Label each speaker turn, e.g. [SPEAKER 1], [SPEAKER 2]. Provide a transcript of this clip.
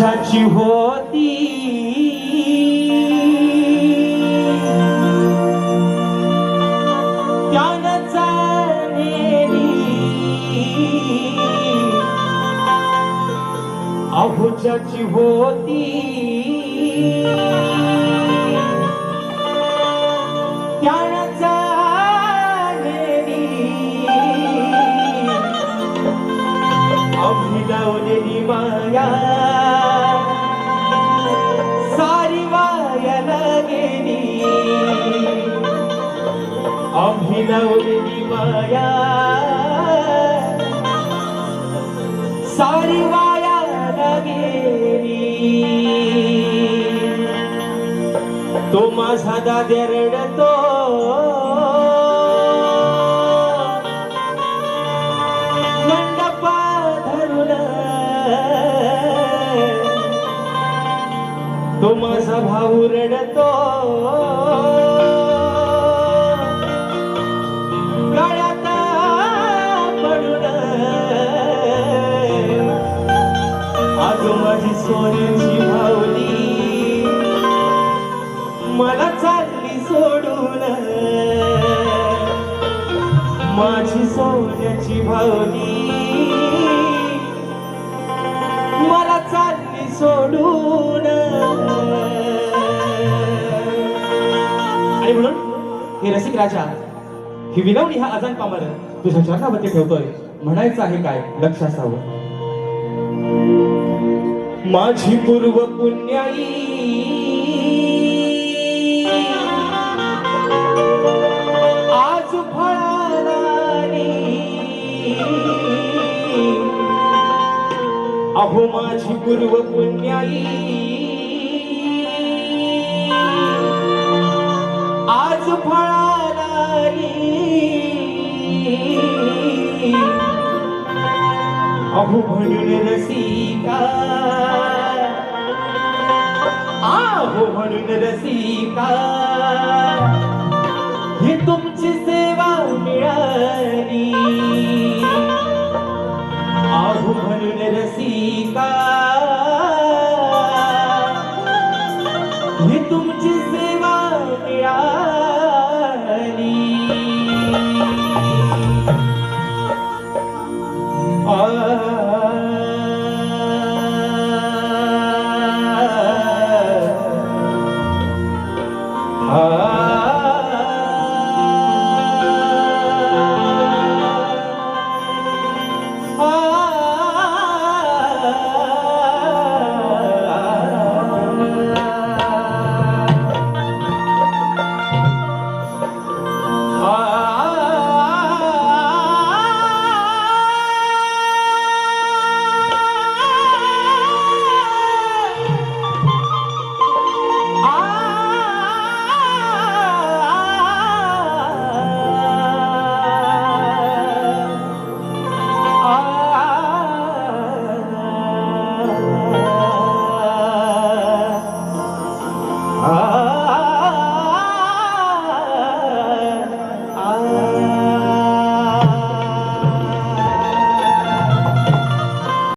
[SPEAKER 1] अहुच्याची होती. त्यानं चाललेली. अहुच्याची होती. त्यानं चाललेली. आम्ही माया सारी वायाला गेली आम्ही माया सारी वायाला गेली तो माझा दाद्या रडतो भाऊ रडतो गळ्यात पडून. आजो माझी सोन्याची भावली. मला चालली सोडून. माझी सोन्याची भावली. मला चालली सोडून. हे रसिक राजा ही विनवणी हा अजान पामर तुझ्या चरणावरती ठेवतोय. म्हणायचं आहे काय? लक्ष असावं. माझी पूर्व पुण्याई आज फळाली अहो माझी पूर्व पुण्याई आज फळ नाही अहो म्हणून रसिका. आहो म्हणून रसिका. हे तुमची सेवा मिळाली. आहो म्हणून रसिका. हे तुमची सेवा मिळाली. Oh.